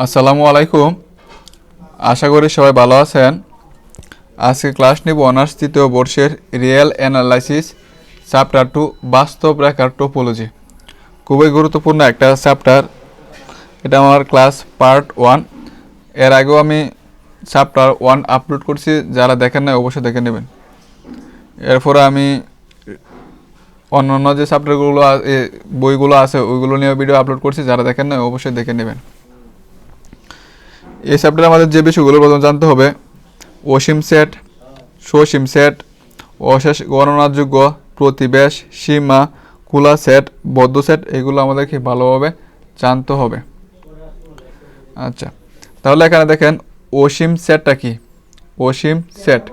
আসসালামু আলাইকুম। আশা করি সবাই ভালো আছেন। আজকে ক্লাস নিব অনার্স তৃতীয় বর্ষের রিয়েল অ্যানালাইসিস, চ্যাপ্টার টু, বাস্তব রেখার টোপোলজি। খুবই গুরুত্বপূর্ণ একটা চ্যাপ্টার। এটা আমার ক্লাস পার্ট ওয়ান। এর আগেও আমি চ্যাপ্টার ওয়ান আপলোড করছি, যারা দেখেন না অবশ্যই দেখে নেবেন। এরপরে আমি অন্যান্য যে চ্যাপ্টারগুলো বইগুলো আছে, ওইগুলো নিয়ে ভিডিও আপলোড করছি, যারা দেখেন না অবশ্যই দেখে নেবেন। এই চ্যাপ্টারে আমাদের যে বিষয়গুলো প্রথম জানতে হবে, অসীম সেট, সসীম সেট, অশেষ গণনাযোগ্য, প্রতিবেশ, সীমা কুলা সেট, বদ্ধ সেট, এগুলো আমাদেরকে ভালোভাবে জানতে হবে। আচ্ছা তাহলে এখানে দেখেন অসীম সেটটা কি? অসীম সেট।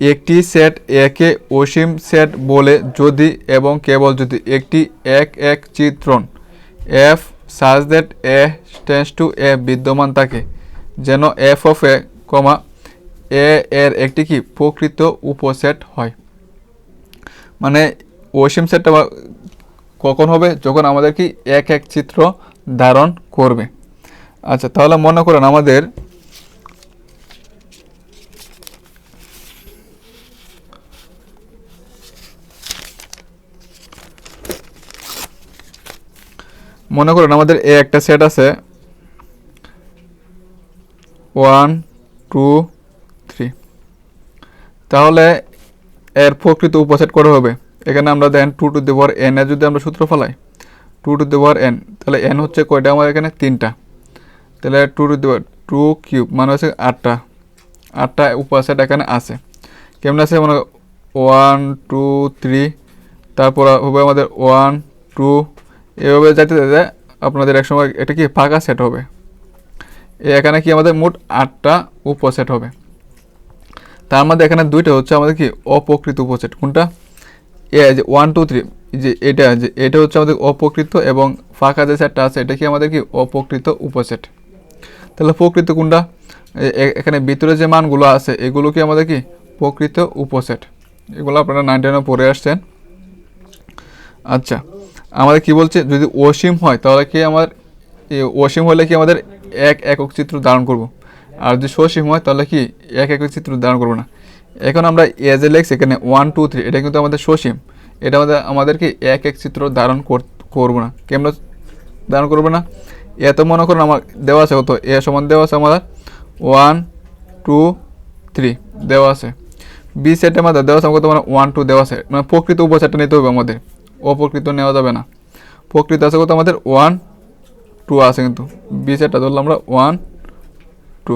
একটি সেট একে অসীম সেট বলে যদি এবং কেবল যদি, একটি এক এক চিত্রণ F such that a tends to a বিদ্যমান থাকে, যেন এফ অফ এ কমা এ এর একটি কি প্রকৃত উপসেট হয়। মানে ওসিম সেটটা কখন হবে? যখন আমাদের কি এক এক চিত্র ধারণ করবে। আচ্ছা তাহলে মনে করেন আমাদের মনে করেন আমাদের এ একটা সেট আছে। ওয়ান টু থ্রি তাহলে এর প্রকৃত উপসেট করে হবে? এখানে আমরা then two to the power N এর যদি আমরা সূত্র ফেলাই two to the power N তাহলে এন হচ্ছে কয়টা? আমার এখানে তিনটা। তাহলে two to the power two cube মানে হচ্ছে আটটা। আটটা উপসেট এখানে আছে। কেমন আছে? মানে ওয়ান টু থ্রি তারপর হবে আমাদের ওয়ান টু এভাবে যাইতে যেতে আপনাদের একসময় এটা কি ফাঁকা সেট হবে। এখানে কি আমাদের মোট আটটা উপসেট হবে। তার মধ্যে এখানে দুইটা হচ্ছে আমাদের কি অপ্রকৃত উপসেট কোনটা? এ, যে ওয়ান টু থ্রি যে এটা যে এটা হচ্ছে আমাদের অপ্রকৃত এবং ফাঁকা যে সেটটা আছে, এটা কি আমাদের কি অপ্রকৃত উপসেট তাহলে প্রকৃত কোনটা? এখানে ভিতরে যে মানগুলো আছে, এগুলো কি আমাদের কি প্রকৃত উপসেট এগুলো আপনারা নাইন টেনে পড়ে আসছেন। আচ্ছা আমাদের কি বলছে? যদি অসীম হয়, তাহলে কি আমার অসীম হলে কি আমাদের এক একক চিত্র ধারণ করব? আর যদি সসীম হয়, তাহলে কি এক একক চিত্র ধারণ করব না? এখন আমরা এজ এ লেখছি এখানে ওয়ান টু থ্রি এটা কিন্তু আমাদের সসীম। এটা আমাদের, আমাদেরকে এক এক চিত্র ধারণ কর- করব না। কেমন ধারণ করব না? এত মনে করুন আমার দেওয়া আছে কত? এ সমান দেওয়া আছে আমাদের ওয়ান টু থ্রি দেওয়া আছে। বি সেটের মধ্যে দেওয়া আছে আমাকে তোমার ওয়ান টু দেওয়া আছে। মানে প্রকৃত উপসেটটা নিতে হবে আমাদের। অপ্রকৃত নেওয়া যাবে না। প্রকৃত আছে কত আমাদের? ওয়ান টু আছে কিন্তু। বি সেটটা ধরলাম আমরা ওয়ান টু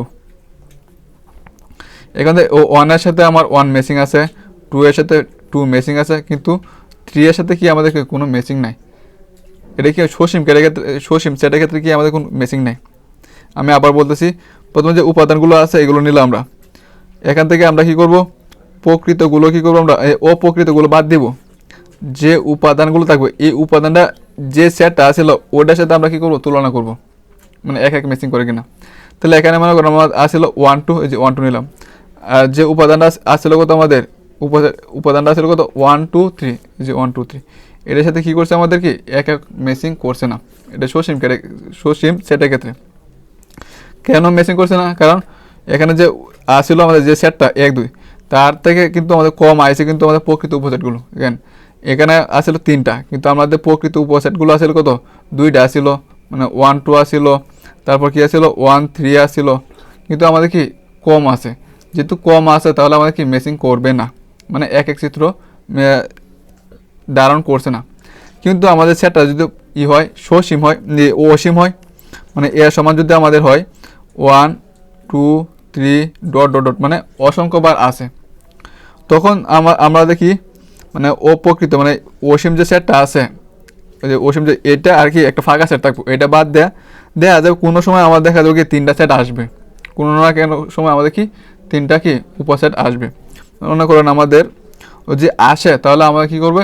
এখান থেকে ওয়ানের সাথে আমার ওয়ান মেসিং আছে টু এর সাথে টু মেসিং আছে, কিন্তু থ্রি এর সাথে কি আমাদের কোনো মেসিং নাই? এটা কি সসীম কেটে ক্ষেত্রে, সসীম সেটার ক্ষেত্রে কি আমাদের কোনো মেসিং নাই? আমি আবার বলতেছি, প্রথমে যে উপাদানগুলো আছে, এগুলো নিলাম আমরা। এখান থেকে আমরা কি করব? প্রকৃতগুলো কি করব আমরা? অপ্রকৃতগুলো বাদ দিব। যে উপাদানগুলো থাকবে, এই উপাদানটা যে সেটটা আছিল, ওটার সাথে আমরা কি করব? তুলনা করব। মানে এক এক মেসিং করে কিনা। তাহলে এখানে মনে করো আমার আসছিল ওয়ান টু এই যে ওয়ান টু নিলাম। আর যে উপাদানটা আসছিল কত আমাদের? উপা- উপাদানটা আসছিল কত? ওয়ান টু থ্রি যে ওয়ান টু থ্রি এটার সাথে কী করছে আমাদের কি? এক এক মেসিং করছে না। এটা সসীম সসীম সেটের ক্ষেত্রে। কেন মেসিং করছে না? কারণ এখানে যে আসছিল আমাদের যে সেটটা এক দুই, তার থেকে কিন্তু আমাদের কম আইছে কিন্তু আমাদের প্রকৃত উপসেটগুলো এখানে এখানে আসছিল তিনটা, কিন্তু আমাদের প্রকৃত উপসেটগুলো আসছিল কত? দুইটা আসছিল মানে ওয়ান টু আসছিল তারপর কি আসছিল ওয়ান থ্রি আসছিল কিন্তু আমাদের কি কম আছে? যেহেতু কম আছে, তাহলে আমাদের কি মেসিং করবে না। মানে এক এক চিত্র ধারণ করছে না। কিন্তু আমাদের সেটটা যদি ই হয়, সসীম হয় অসীম হয় মানে এর সমান যদি আমাদের হয় one two three dot dot dot মানে অসংখ্যবার আছে। তখন আমরা দেখি মানে অপ্রকৃত মানে অসীম যে সেটটা আছে, ওই যে অসীম যে এটা আর কি একটা ফাঁকা সেট থাকবে, এটা বাদ দেয়া দেয়া যাবে কোনো সময় আমার দেখা যাবে কি তিনটা সেট আসবে। কোনো না কেন সময় আমাদের কি তিনটা কি উপসেট আসবে। মনে করেন আমাদের ও যে আসে, তাহলে আমরা কি করবে?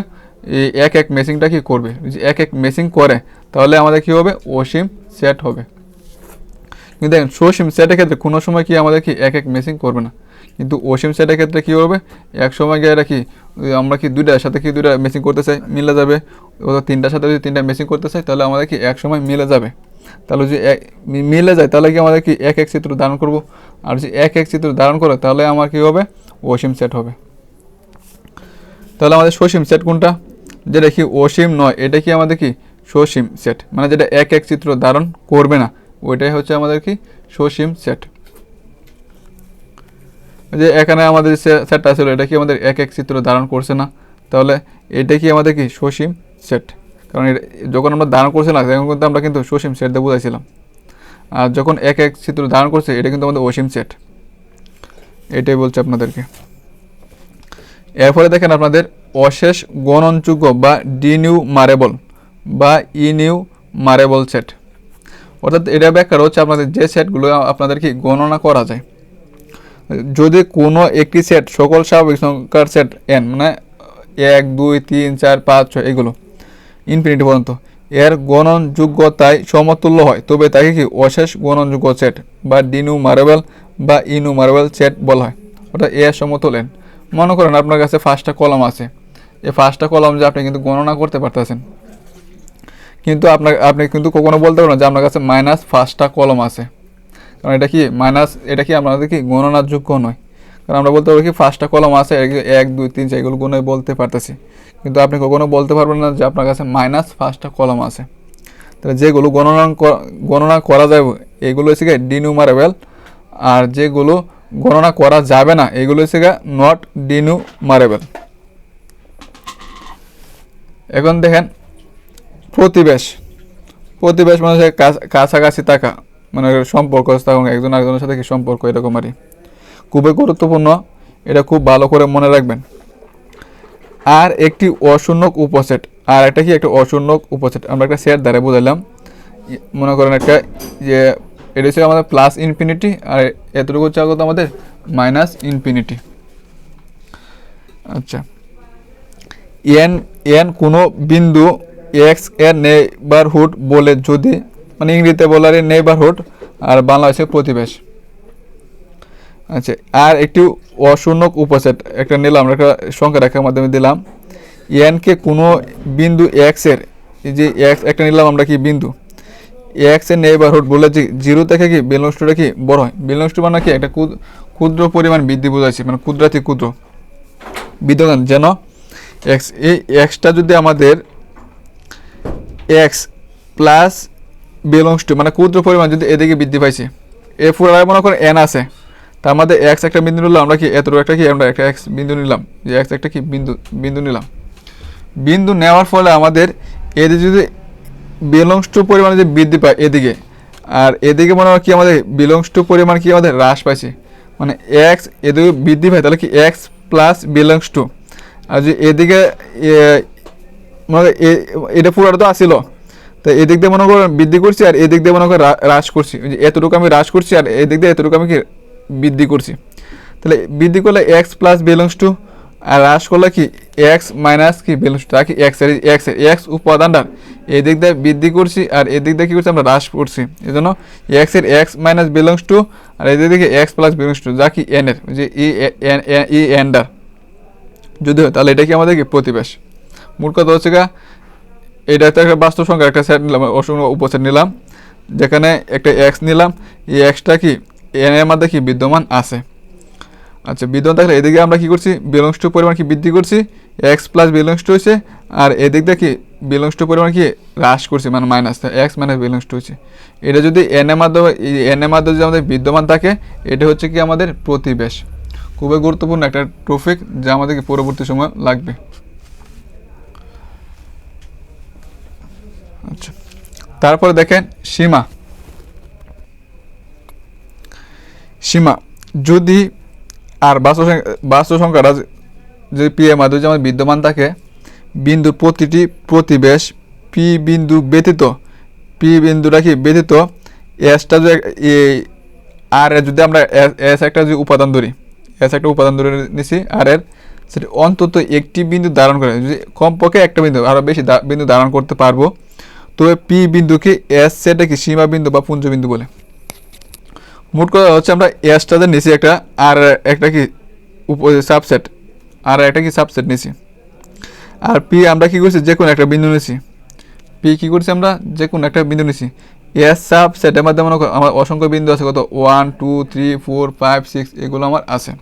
এই এক এক মেসিংটা কি করবে? যদি এক এক মেসিং করে, তাহলে আমাদের কি হবে? অসীম সেট হবে। কিন্তু দেখেন, সসীম সেটের ক্ষেত্রে কোনো সময় কি আমাদের কি এক এক মেসিং করবে না। কিন্তু অসীম সেটের ক্ষেত্রে কী হবে? এক সময় গিয়ে এটা কি আমরা কি দুইটার সাথে কি দুইটা মেসিং করতে চাই? মিলে যাবে। অথবা তিনটার সাথে যদি তিনটা মেসিং করতে চাই, তাহলে আমাদের কি এক সময় মিলে যাবে। তাহলে যদি মিলে যায়, তাহলে কি আমাদের কি এক এক চিত্র ধারণ করব? আর যদি এক এক চিত্র ধারণ করে, তাহলে আমার কি হবে? অসীম সেট হবে। তাহলে আমাদের সসীম সেট কোনটা? যেটা কি অসীম নয়, এটা কি আমাদের কি? সসীম সেট মানে যেটা এক এক চিত্র ধারণ করবে না, ওইটাই হচ্ছে আমাদের কি? সসীম সেট যে এখানে আমাদের সেটটা ছিল, এটা কি আমাদের এক এক চিত্র ধারণ করছে না? তাহলে এটা কি আমাদের কি সসীম সেট কারণ যখন আমরা ধারণ করছিলাম, তখন কিন্তু আমরা কিন্তু সসীম সেট দিয়ে বুঝাইছিলাম। আর যখন এক এক চিত্র ধারণ করছে, এটা কিন্তু আমাদের অসীম সেট এটাই বলছে আপনাদেরকে। এরপরে দেখেন আপনাদের অশেষ গণনযোগ্য বা ডিনিউ মারেবল বা ইনিউ মারেবল সেট অর্থাৎ এটা ব্যাখ্যা হচ্ছে আপনাদের যে সেটগুলো আপনাদের কি গণনা করা যায়। যদি কোনো একটি সেট সকল স্বাভাবিক সংখ্যার সেট এন মানে এক, দুই, তিন, চার, পাঁচ, ছয়, এগুলো ইনফিনিটি পর্যন্ত, এর গণনযোগ্যতায় সমতুল্য হয়, তবে তাকে কি অশেষ গণনযোগ্য সেট বা ডিনু মার্বেল বা ইনু মার্বেল সেট বলা হয়? অর্থাৎ এর সমতুল এন মনে করেন আপনার কাছে ফার্স্টটা কলম আছে। এই ফার্স্টটা কলম যে আপনি কিন্তু গণনা করতে পারতেছেন। কিন্তু আপনার, আপনি কিন্তু কখনো বলতে পারবেন না যে আপনার কাছে মাইনাস ফার্স্টটা কলম আছে। কারণ এটা কি মাইনাস এটা কি আমাদের কি গণনার যোগ্য নয়? কারণ আমরা বলতে পারি কি ফার্স্টটা কলম আছে এক, দুই, তিন, চার, এগুলো গুণে বলতে পারতেছি। কিন্তু আপনি কখনো বলতে পারবেন না যে আপনার কাছে মাইনাস ফার্স্টটা কলম আছে। তাহলে যেগুলো গণনা গণনা করা যাবে এগুলো হচ্ছে গিয়ে ডিনুমারেবল আর যেগুলো গণনা করা যাবে না, এগুলো হচ্ছে গিয়ে নট ডিনুমারেবল এখন দেখেন, প্রতিবেশ। প্রতিবেশ মানে হচ্ছে কাছাকাছি থাকা। মানে সম্পর্ক থাকা একজন আরেকজনের সাথে কি সম্পর্ক, এরকম আর। খুবই গুরুত্বপূর্ণ। এটা খুব ভালো করে মনে রাখবেন। আর একটি অশূন্যক উপসেট। আর একটা কি? একটা অশূন্যক উপসেট। আমরা একটা সেট দ্বারা বুঝাইলাম। ই- মনে করেন একটা, যে এটা হচ্ছে আমাদের প্লাস ইনফিনিটি আর এতটুকু হচ্ছে কত আমাদের মাইনাস ইনফিনিটি আচ্ছা। এন এন কোনো বিন্দু এক্সের নেইবারহুড বলে যদি মানে ইংরেজিতে বলার নেইবারহুড আর বাংলাদেশের প্রতিবেশ। আচ্ছা আর একটি অশূন্যক উপসেট, একটা নিলাম, একটা সংখ্যা রেখার মাধ্যমে দিলাম। এনকে কোনো বিন্দু এক্সের যে এক্স একটা নিলাম আমরা কি বিন্দু? এক্সের নেইবারহুড বলে যে জিরো থেকে কি বিলংস কি বড় হয়? বিলংস মানে কি একটা ক্ষুদ্র পরিমাণ বৃদ্ধি বোঝাচ্ছে মানে ক্ষুদ্রাতি ক্ষুদ্র। বিদ্যমান যেন এক্স এই এক্সটা যদি আমাদের এক্স প্লাস বিলংস টু মানে ক্ষুদ্র পরিমাণ যদি এদিকে বৃদ্ধি পাইছে। এ পুরো মনে করেন এন আছে। তার মধ্যে এক্স একটা বিন্দু নিলাম, আমরা কি এতটুকু একটা কি, আমরা একটা এক্স বিন্দু নিলাম। যে এক্স একটা কি বিন্দু বিন্দু নিলাম। বিন্দু নেওয়ার ফলে আমাদের এদিকে যদি বিলংস টু পরিমাণে যে বৃদ্ধি পায় এদিকে, আর এদিকে মনে হয় কি আমাদের বিলংস টু পরিমাণ কি আমাদের হ্রাস পাইছে। মানে এক্স এদিকে বৃদ্ধি পায়, তাহলে কি এক্স প্লাস বিলংস টু আর যদি এদিকে মনে এটা পুরোটা তো আসিল। তো এদিক দিয়ে মনে করেন বৃদ্ধি করছি আর এদিক দিয়ে মনে করেন হ্রাস করছি। এতটুকু আমি হ্রাস করছি আর এদিক দিয়ে এতটুকু আমি কি বৃদ্ধি করছি। তাহলে বৃদ্ধি করলে এক্স প্লাস বিলংস টু আর হ্রাস করলে কি এক্স মাইনাস কি বিলংস টু কি এক্সের এক্স এক্স উপাদানটার এদিক দিয়ে বৃদ্ধি করছি আর এদিক দিয়ে কী করছি আমরা হ্রাস করছি। এই জন্য এক্সের এক্স মাইনাস বিলংস টু আর এদিক থেকে এক্স প্লাস বিলংস টু যা কি এন এর, যে ই ই এন্ডার যদি হয় তাহলে এটা কি আমাদের কি প্রতিবেশ। মূল কথা হচ্ছে গা এটা একটা বাস্তব সংখ্যা, একটা সেট নিলাম, অসংখ্য উপসেট নিলাম, যেখানে একটা এক্স নিলাম, এই এক্সটা কি এন এর মধ্যে কি বিদ্যমান আছে? আচ্ছা বিদ্যমান থাকলে এদিকে আমরা কি করছি বিলংস টু পরিমাণ কি বৃদ্ধি করছি এক্স প্লাস বিলংস টু হয়েছে, আর এদিক কি বিলংস টু পরিমাণ কি হ্রাস করছি মানে minus X minus belongs to হচ্ছে এটা যদি এন এর মাধ্যমে এন এর মাধ্যমে যদি আমাদের বিদ্যমান থাকে, এটা হচ্ছে কি আমাদের প্রতিবেশ। খুবই গুরুত্বপূর্ণ একটা ট্রফিক যা আমাদেরকে পরবর্তী সময় লাগবে। আচ্ছা। তারপরে দেখেন সীমা। সীমা, যদি আর বাস্তব সংখ্যা- বাস্তব সংখ্যাটা যদি পি এর মাধ্যমে আমাদের বিদ্যমান থাকে বিন্দুর প্রতিটি প্রতিবেশ পি বিন্দু ব্যতীত পি বিন্দুটা কি ব্যতীত এসটা যদি আর এর যদি আমরা এস একটা যদি উপাদান ধরি এস একটা উপাদান ধরে নিছি আর এর, সেটা অন্তত একটি বিন্দু ধারণ করে যদি কমপক্ষে একটা বিন্দু আরও বেশি বিন্দু ধারণ করতে পারব তবে পি বিন্দুকে এস, সেটা কি সীমা বিন্দু বা পুঞ্জ বিন্দু বলে। মোট কথা হচ্ছে আমরা এসটাতে নিছি একটা, আর একটা কি সাবসেট আর একটা কি সাবসেট নিছি। আর পি আমরা কি করছি? যে কোনো একটা বিন্দু নিছি। পি কি করছি আমরা? যে কোনো একটা বিন্দু নিছি। এস সাব সেটের মধ্যে মনে করো আমার অসংখ্য বিন্দু আছে, কত one, two, three, four, five, six, এগুলো আমার আছে।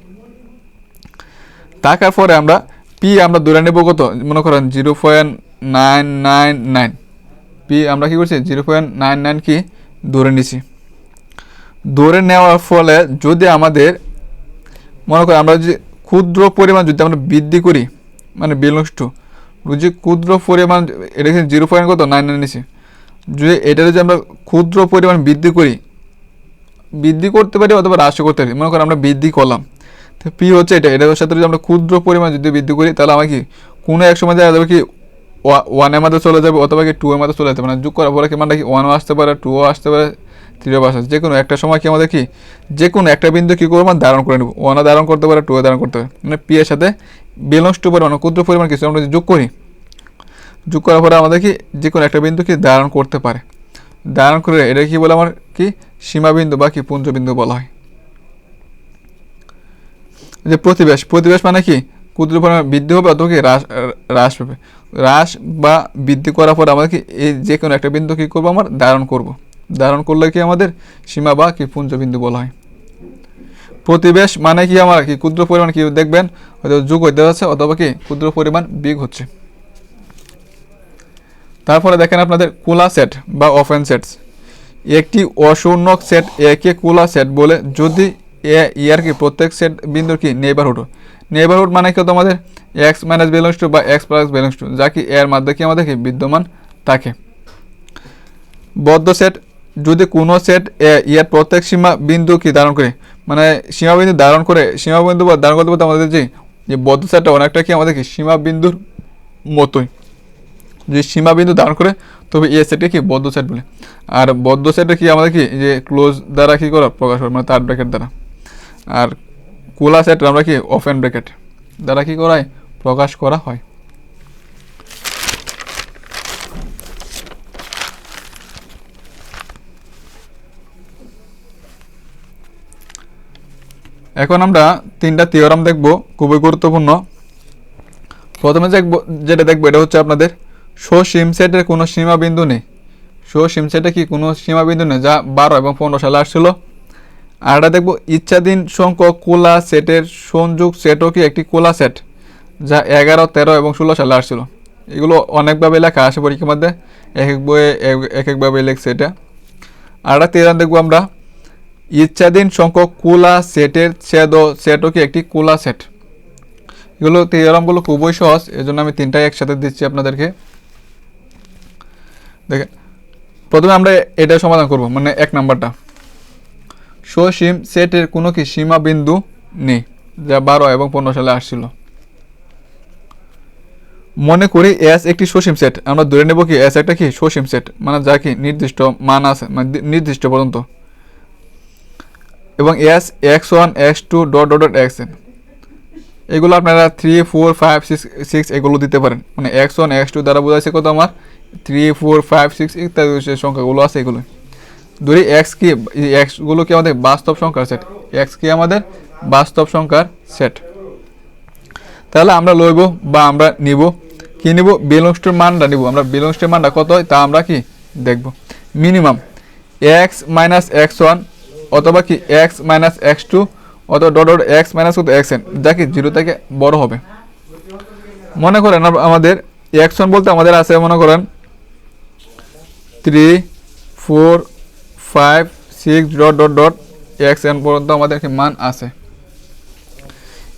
থাকার পরে আমরা, পি আমরা ধরে নেব কত? মনে করেন zero point nine nine nine. P, আমরা কি করছি? জিরো পয়েন্ট নাইন নাইন কি ধরে নিছি। ধরে নেওয়ার ফলে যদি আমাদের, মনে করি আমরা যদি ক্ষুদ্র পরিমাণ যদি আমরা বৃদ্ধি করি মানে বিলংস যদি ক্ষুদ্র পরিমাণ, এটা কিন্তু জিরো পয়েন্ট কত? নাইন নাইন নিছি। যদি এটা যদি আমরা ক্ষুদ্র পরিমাণ বৃদ্ধি করি, বৃদ্ধি করতে পারি অথবা হ্রাসও করতে পারি, মনে করেন আমরা বৃদ্ধি করলাম। তো পি হচ্ছে এটা, এটার সাথে যদি আমরা ক্ষুদ্র পরিমাণ যদি বৃদ্ধি করি, তাহলে আমার কি, কোনো এক সময় দেখা যাবে কি ওয়ানের মধ্যে চলে যাবে অথবা কি টু এর মধ্যে চলে যেতে পারে। যোগ করার পরে কি মানে কি ওয়ানও আসতে পারে টুও আসতে পারে থ্রিও আসতে যে কোনো একটা সময় কি আমাদের কি যে কোনো একটা বিন্দু কী করব মানে ধারণ করে নেব। ওয়ানও ধারণ করতে পারে টুও ধারণ করতে পারে। মানে পি এর সাথে বিলংস টু পরিমাণ, ক্ষুদ্র পরিমাণ কিছু আমরা যোগ করি, যোগ করার পরে আমাদের কি যে কোনো একটা বিন্দু কি ধারণ করতে পারে। ধারণ করে এটা কি বলে আমার কি, সীমাবিন্দু বা কি পুঞ্জবিন্দু বলা হয়। যে প্রতিবেশ প্রতিবেশ মানে কি ক্ষুদ্র পরিমাণ বৃদ্ধি হবে অথবা কি হ্রাস হ্রাস পাবে হ্রাস বা বৃদ্ধি করার পর আমাদের কি এই যে কোনো একটা বিন্দু কী করব আমার? ধারণ করব। ধারণ করলে কি আমাদের সীমা বা কি পুঞ্জবিন্দু বলা হয়। প্রতিবেশ মানে কি আমার কি ক্ষুদ্র পরিমাণ কি দেখবেন? হয়তো যুগ হইতে যাচ্ছে অথবা কি ক্ষুদ্র পরিমাণ বিগ হচ্ছে। তারপরে দেখেন আপনাদের কোলা সেট বা অফেন সেটস। একটি অশূন্যক সেট একে কোলা সেট বলে। যদি এ, ইয়ার কি প্রত্যেক সেট বিন্দুর কি নেইবারহুড নেইবারহুড মানে কি তোমাদের এক্স মাইনাস বিলংস টু বা এক্স প্লাস বিলংস টু যা কি এর মধ্যে কি আমাদের বিদ্যমান থাকে। বদ্ধ সেট যদি কোনো সেট ইয়ার প্রত্যেক সীমা বিন্দু কি ধারণ করে? মানে সীমা বিন্দু ধারণ করে, সীমা বিন্দু বা ধারণ করতে বলতে আমাদের যে যে বদ্ধ সেটটা অনেকটা কি আমাদের কি সীমা বিন্দুর মতোই। যদি সীমা বিন্দু ধারণ করে, তবে এ সেটকে কি বদ্ধ সেট বলে। আর বদ্ধ সেটে কি আমাদের কি, যে ক্লোজ দ্বারা কি করা, প্রকাশ করে মানে তার ব্র্যাকেট দ্বারা। আর কোলা সেট আমরা কি ওপেন ব্র্যাকেট দ্বারা কি করা হয়? প্রকাশ করা হয়। এখন আমরা তিনটা থিওরাম দেখব, খুবই গুরুত্বপূর্ণ। প্রথমে দেখব, যেটা দেখব, এটা হচ্ছে আপনাদের সসীম সেটের কোনো সীমাবিন্দু নেই। সসীম সেটে কি কোনো সীমাবিন্দু নেই? যা বারো এবং পনেরো সালে আসছিল। আর এটা দেখব, ইচ্ছাধীন সংখ্যক কোলা সেটের সংযোগ সেটও কি একটি কোলা সেট? যা এগারো, তেরো এবং ষোলো সালে আসছিল। এগুলো অনেকভাবে লেখা আসে পরীক্ষার মধ্যে, এক এক বইয়ে, এক- এক একভাবে লেখছে এটা। আর একটা তেরান দেখব আমরা, ইচ্ছাধীন সংখ্যক কোলা সেটের ছেদ সেটও কি একটি কোলা সেট? এগুলো থিওরামগুলো খুবই সহজ এই জন্য আমি তিনটাই একসাথে দিচ্ছি আপনাদেরকে। দেখেন, প্রথমে আমরা এটা সমাধান করব মানে এক নাম্বারটা। সসীম সেটের কোনো কি সীমা বিন্দু নেই, যা বারো এবং পনেরো সালে আসছিল। মনে করি এস একটি সসীম সেট। আমরা ধরে নেব কি এস একটা কি সসীম সেট মানে যা কি নির্দিষ্ট মান আছে মানে নির্দিষ্ট পর্যন্ত। এবং as X one, X two, dot dot dot, X N. এগুলো আপনারা three, four, five, six six এগুলো দিতে পারেন। মানে এক্স ওয়ান, এক্স টু দ্বারা বোঝাচ্ছে কত আমার? থ্রি, ফোর, ফাইভ, সিক্স ইত্যাদি সংখ্যাগুলো আছে এগুলো। ধরি এক্স কি এক্সগুলো কি আমাদের বাস্তব সংখ্যার সেট এক্স কি আমাদের বাস্তব সংখ্যার সেট তাহলে আমরা লইব বা আমরা নিব। কি নিব? বিলংস মানটা নিব। আমরা বিলংস মানটা কত হয় তা আমরা কি দেখব। Minimum X minus X one অথবা কি এক্স মাইনাস এক্স টু অথবা ডট ডট এক্স মাইনাস কত? এক্স এন যা কি জিরো থেকে বড় হবে। মনে করেন আমাদের এক্স ওয়ান বলতে আমাদের আছে মনে করেন three four five six dot dot dot X N পর্যন্ত আমাদের কি মান আছে।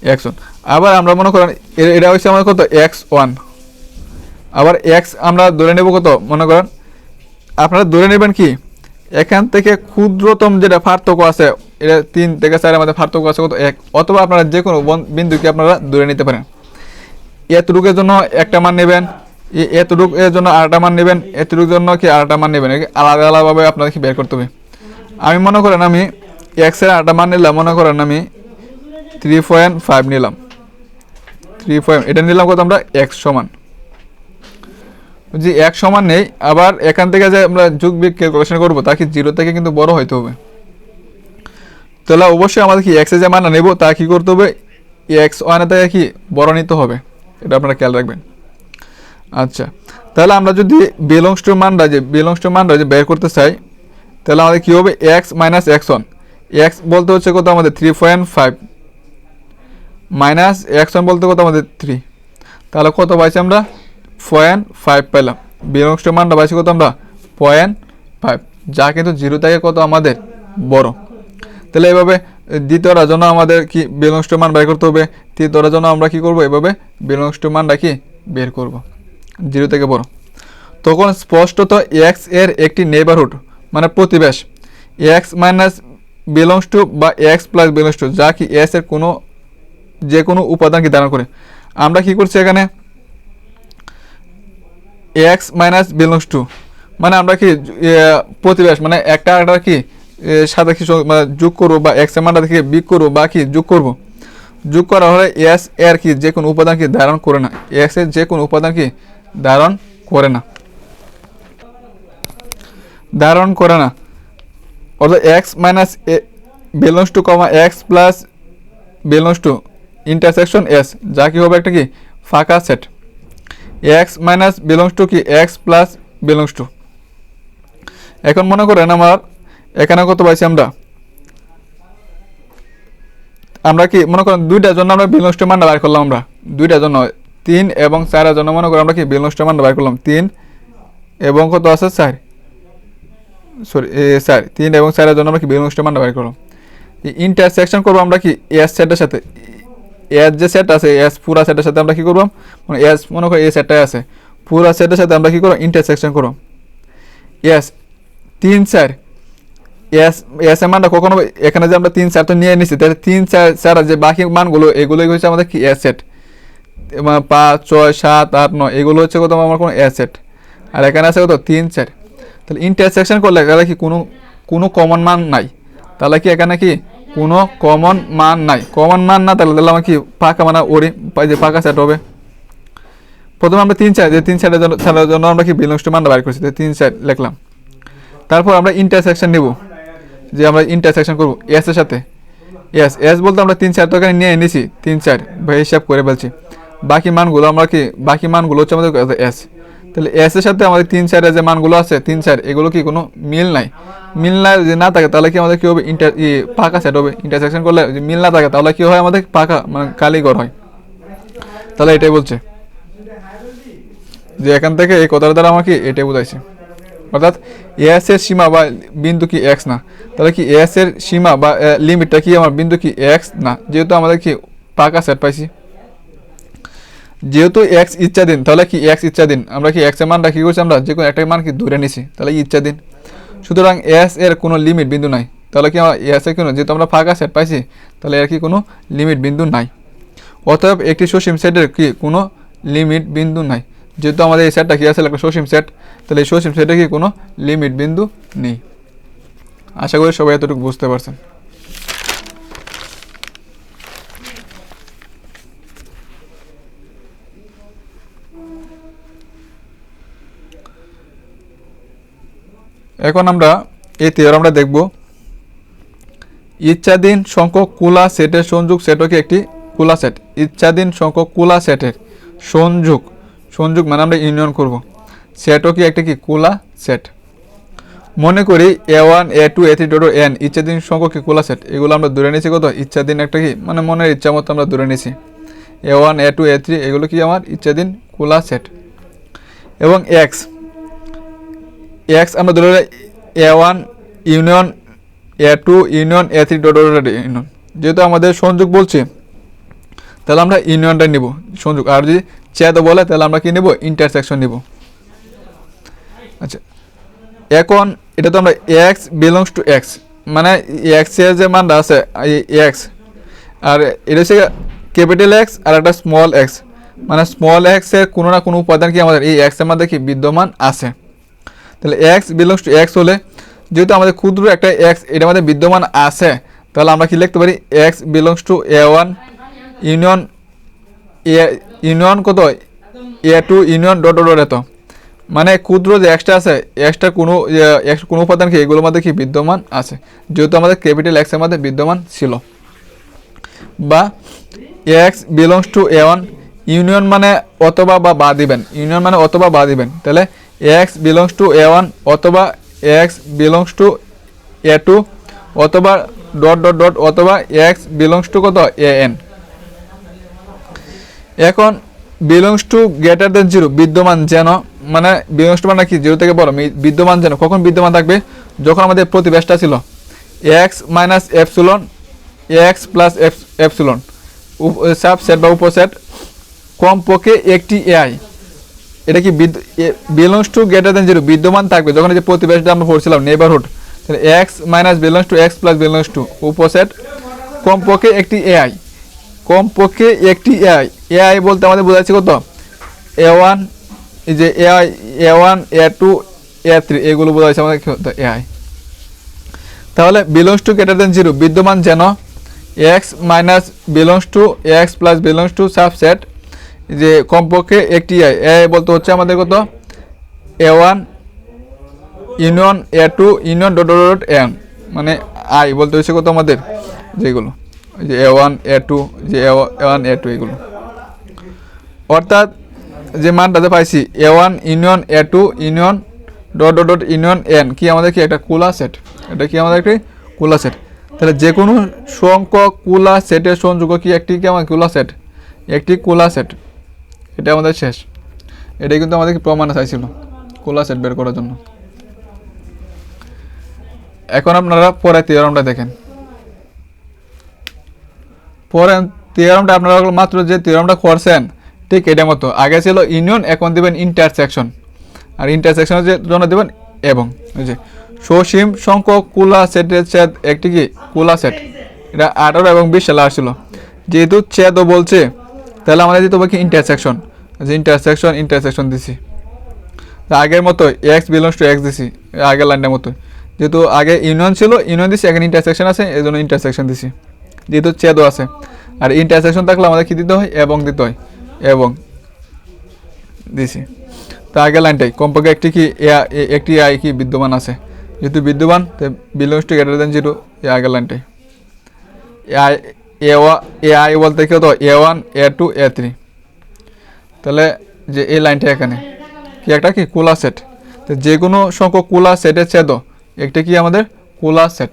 এক্স ওয়ান আবার আমরা মনে করেন এটা হচ্ছে আমাদের কত? এক্স ওয়ান আবার এক্স আমরা ধরে নেব কত? মনে করেন আপনারা ধরে নেবেন কি? এখান থেকে ক্ষুদ্রতম যেটা পার্থক্য আছে, এটা তিন থেকে চারের মধ্যে পার্থক্য আছে কত? এক। অথবা আপনারা যে কোনো বন- বিন্দুকে আপনারা ধরে নিতে পারেন। এতটুকের জন্য একটা মান নেবেন। এতটুক এর জন্য আরেকটা মান নেবেন এতটুকুর জন্য কি আরেকটা মান নেবেন? আলাদা আলাদাভাবে আপনাদেরকে বের করতে হবে। আমি মনে করেন আমি এক্সের আরেকটা মান নিলাম, মনে করেন আমি থ্রি পয়েন্ট ফাইভ নিলাম। থ্রি পয়েন্ট এটা নিলাম কত আমরা? এক্স সমান। যে এক সমান নেই, আবার এখান থেকে যে আমরা যুগ বিগ ক্যালকুলেশন করব, তা কি জিরো থেকে কিন্তু বড় হইতে হবে। তাহলে অবশ্যই আমাদের কি এক্সে যে মান নেব, তা কি করতে হবে? এক্স ওয়ানে থেকে কি বড় নিতে হবে? এটা আপনারা খেয়াল রাখবেন। আচ্ছা তাহলে আমরা যদি বিলংস টু মানটা যে বিলংস টু মানটা যে বের করতে চাই, তাহলে আমাদের কী হবে? X minus x one x বলতে হচ্ছে কত আমাদের? Three point five minus x one বলতে কত আমাদের? থ্রি তাহলে কত পাইছি আমরা? পয়েন্ট ফাইভ পেলাম। বিলংস টু মানটা পাইছি কত আমরা? পয়েন্ট ফাইভ যা কিন্তু জিরো থেকে কত আমাদের? বড়। তাহলে এভাবে দ্বিতীয়টার জন্য আমাদের কি বিলংস টু মান বের করতে হবে? তৃতীয়টার জন্য আমরা কি করব? এভাবে বিলংস টু মানটা কি বের করব? জিরো থেকে বড়। তখন স্পষ্টত এক্সের একটি নেবারহুড মানে প্রতিবেশ। এক্স মাইনাস বিলংস টু বা এক্স প্লাস বিলংস টু যা কি এস এর কোনো, যে কোনো উপাদানকে ধারণ করে। আমরা কি করছি এখানে? এক্স মাইনাস বিলংস টু মানে আমরা কি প্রতিবেশ মানে একটা একটা কি সাথে কি মানে যোগ করব, বা এক্সের মানটা থেকে বিগ করব, বা কি, যোগ করব। যোগ করা হলে এস এর কি, যে কোনো উপাদান কি ধারণ করে না। এক্সের যে কোনো উপাদান কি ধারণ করে না। ধারণ করে না। অর্থাৎ x minus a belongs to comma x plus belongs to intersection S যা কি হবে একটা কি? ফাঁকা set x minus belongs to কি? এক্স প্লাস বিলংস টু এখন মনে করেন আমার এখানে কত পাইছি আমরা? আমরা কি, মনে করেন দুইটার জন্য আমরা বিলংস টু মানটা বার করলাম আমরা। দুইটার জন্য তিন এবং চারের জন্য মনে করেন আমরা কি বিলংস টু মানটা বার করলাম? তিন এবং কত আছে? চার। সরি স্যার তিন এবং চারের জন্য আমরা কি বিলংস টু মানটা বার করলাম? ইন্টারসেকশন করব আমরা কি এস সেটের সাথে? এস যে সেট আছে এস পুরা সেটের সাথে আমরা কি করব? মানে এস মনে করি এই সেটটাই আছে। পুরা সেটের সাথে আমরা কি করব? ইন্টারসেকশন করব। এস তিন, চার। এস এস মানটা কখনো এখানে যে আমরা তিন চার তো নিয়ে নিছি, তাহলে তিন, চার চার যে বাকি মানগুলো, এগুলোই হচ্ছে আমাদের কি এস সেট পাঁচ, ছয়, সাত, আট, নয়, এগুলো হচ্ছে কত আমার কোনো এস সেট আর এখানে আছে কত? তিন চার তাহলে ইন্টারসেকশন করলে তাহলে কি কোনো কোনো কমন মান নাই? তাহলে কি এখানে কি কোনো কমন মান নাই? কমন মান না তাহলে তাহলে আমার কি ফাঁকা মানে ওরি যে ফাঁকা সেট হবে। প্রথমে আমরা তিন চার যে তিন চারের জন্য চারের জন্য আমরা কি বিলংস টু মানটা বার করছি তিন চার লিখলাম। তারপর আমরা ইন্টারসেকশন নেব, যে আমরা ইন্টারসেকশন করব এস এর সাথে। এস এস বলতে আমরা তিন চার তো এখানে নিয়ে নিছি তিন চার হিসাব করে বলছি বাকি মানগুলো আমরা কি বাকি মানগুলো হচ্ছে আমাদের এস তাহলে এস এর সাথে আমাদের তিন চারের যে মানগুলো আছে, তিন চার, এগুলো কি কোনো মিল নাই? মিল না যদি না থাকে, তাহলে কি আমাদের কী হবে? ইন্টার ই পাকা সেট হবে। ইন্টারসেকশন করলে যদি মিল না থাকে, তাহলে কী হয় আমাদের? পাকা মানে কালিগড় হয়। তাহলে এটাই বলছে। যে এখান থেকে এই কথার দ্বারা আমাকে এটাই বোঝাইছে। অর্থাৎ এস এর সীমা বা বিন্দু কি এক্স না? তাহলে কি এস এর সীমা বা লিমিটটা কি আমার বিন্দু কি এক্স না? যেহেতু আমাদের কি পাকা সেট পাইছি। যেহেতু এক্স ইচ্ছাধীন তাহলে কি এক্স ইচ্ছাধীন আমরা কি এক্সের মানটা কি করছি আমরা? যে কোনো একটা মান কি ধরে নিছি, তাহলে ইচ্ছাধীন সুতরাং এস এর কোনো লিমিট বিন্দু নাই। তাহলে কি আমার এস এর কোনো, যেহেতু আমরা ফাঁকা সেট পাইছি, তাহলে এর কি কোনো লিমিট বিন্দু নাই। অতএব একটি সসীম সেটের কি কোনো লিমিট বিন্দু নাই। যেহেতু আমাদের এই সেটটা কি আছে, একটা সসীম সেট তাহলে এই সসীম সেটে কি কোনো লিমিট বিন্দু নেই। আশা করি সবাই এতটুকু বুঝতে পারছেন। এখন আমরা এই থিওরামটা দেখব। ইচ্ছাধীন সংখ্যক কুলা সেটের সংযোগ সেটকে একটি কুলা সেট। ইচ্ছাধীন সংখ্যক কুলা সেটের সংযোগ সংযোগ মানে আমরা ইউনিয়ন করব। সেটও কি একটা কি? কুলা সেট। মনে করি a one a two a three dot dot n ইচ্ছাধীন সংখ্যক কি? কুলা সেট। এগুলো আমরা ধরে নিয়েছি কত? ইচ্ছাধীন একটা কি? মানে মনের ইচ্ছা মতো আমরা ধরে নিয়েছি। A one a two a three এগুলো কি আমার? ইচ্ছাধীন কুলা সেট। এবং এক্স এক্স আমরা ধরে a one union a two union a three dot union যেহেতু আমাদের সংযোগ বলছে, তাহলে আমরা ইউনিয়নটা নেব, সংযোগ। আর যদি ছেদ বলে, তাহলে আমরা কি নেব? ইন্টারসেকশন নিব। আচ্ছা এখন এটা তো আমরা এক্স বিলংস টু এক্স মানে এক্সের যে মানটা আছে এক্স আর এটা হচ্ছে ক্যাপিটাল এক্স আর একটা স্মল এক্স মানে স্মল এক্সের কোনো না কোনো উপাদান কি আমাদের এই এক্সের মধ্যে কি বিদ্যমান আছে? তাহলে এক্স বিলংস টু এক্স হলে যেহেতু আমাদের ক্ষুদ্র একটা এক্স এটা মধ্যে বিদ্যমান আছে, তাহলে আমরা কি লিখতে পারি? X belongs to a one union a union কত? A two union dot dot এত। মানে ক্ষুদ্র যে এক্সটা আছে এক্সটা কোনো কোনো উপাদান কি এগুলোর মধ্যে কি বিদ্যমান আছে? যেহেতু আমাদের ক্যাপিটাল এক্সের মধ্যে বিদ্যমান ছিল। বা x belongs to a one union মানে অথবা বা বা দিবেন। ইউনিয়ন মানে অথবা বা দিবেন। তাহলে x belongs to a one অথবা x belongs to a two অথবা ডট ডট ডট অথবা এক্স বিলংস টু কত? এ এন এখন belongs to greater than zero বিদ্যমান যেন মানে বিলংস টু মানে কি? জিরো থেকে বড় বিদ্যমান যেন, কখন বিদ্যমান থাকবে? যখন আমাদের প্রতিবেশটা ছিল x minus epsilon x plus f epsilon subset বা উপসেট, কমপক্ষে একটি এআই এটা কি belongs to greater than zero বিদ্যমান থাকবে। যখন যে প্রতিবেশটা আমরা পড়ছিলাম নেবারহুড তাহলে x minus belongs to x plus belongs to উপসেট কমপক্ষে একটি এআই কমপক্ষে একটি এআই এআই বলতে আমাদের বোঝাচ্ছে কত? এ ওয়ান এই যে a i a one a two a three এগুলো বোঝাচ্ছে আমাদের এআই তাহলে belongs to greater than zero বিদ্যমান যেন x minus belongs to x plus belongs to subset যে কমপক্ষে একটি আই এ বলতে হচ্ছে আমাদের কত? A one union, a two union dot dot n. মানে আই বলতে হচ্ছে কত আমাদের? যেগুলো। যে এ ওয়ান, এ টু যে এ ওয়ান, এ টু এগুলো। অর্থাৎ যে মানটাতে পাইছি, a one union, a two union dot dot dot union, n. কি আমাদের কি একটা কুলা সেট? এটা কি আমাদের একটি কুলা সেট? তাহলে যে কোনো সংখ্যক কুলা সেটের সংযোগ কি একটি কি আমার কুলা সেট? একটি কুলা সেট। এটা আমাদের শেষ। এটাই কিন্তু আমাদেরকে প্রমাণে চাইছিল, কুলা সেট বের করার জন্য। এখন আপনারা পরে থিওরামটা দেখেন। পরে থিওরামটা আপনারা মাত্র যে থিওরামটা করছেন, ঠিক এটা মতো। আগে ছিল ইউনিয়ন এখন দেবেন ইন্টারসেকশন আর ইন্টারসেকশনের জন্য দেবেন এবং ওই যে, সসীম সংখ্যক কুলা সেটের ছেদ একটি কি? কুলা সেট এটা আঠারো এবং বিশ সালে আসছিল। যেহেতু ছেদও বলছে তাহলে আমাদের দিতে হবে কি ইন্টারসেকশন যে ইন্টারসেকশন ইন্টারসেকশন দিছি। আগের মতো এক্স বিলংস টু এক্স দিছি আগের লাইনটার মতো যেহেতু আগে ইউনিয়ন ছিল ইউনিয়ন দিছি, এখন ইন্টারসেকশন আছে, এই জন্য ইন্টারসেকশন দিছি। যেহেতু ছেদও আছে। আর ইন্টারসেকশন থাকলে আমাদের কি দিতে হয়? এবং দিতে হয়। এবং দিছি। তা আগের লাইনটাই কমপক্ষে একটি কি একটি আই কি বিদ্যমান আছে? যেহেতু বিদ্যমান, তো belongs to greater than zero এই আগের লাইনটাই এ আই এ ওয়া- এ আই বলতে কি হতো a one a two a three তাহলে যে এই লাইনটা এখানে, কি একটা কি? কুলা সেট তো যে কোনো সংখ্যক কুলা সেটের ছেদ, একটি কি আমাদের? কুলা সেট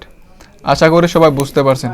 আশা করি সবাই বুঝতে পারছেন।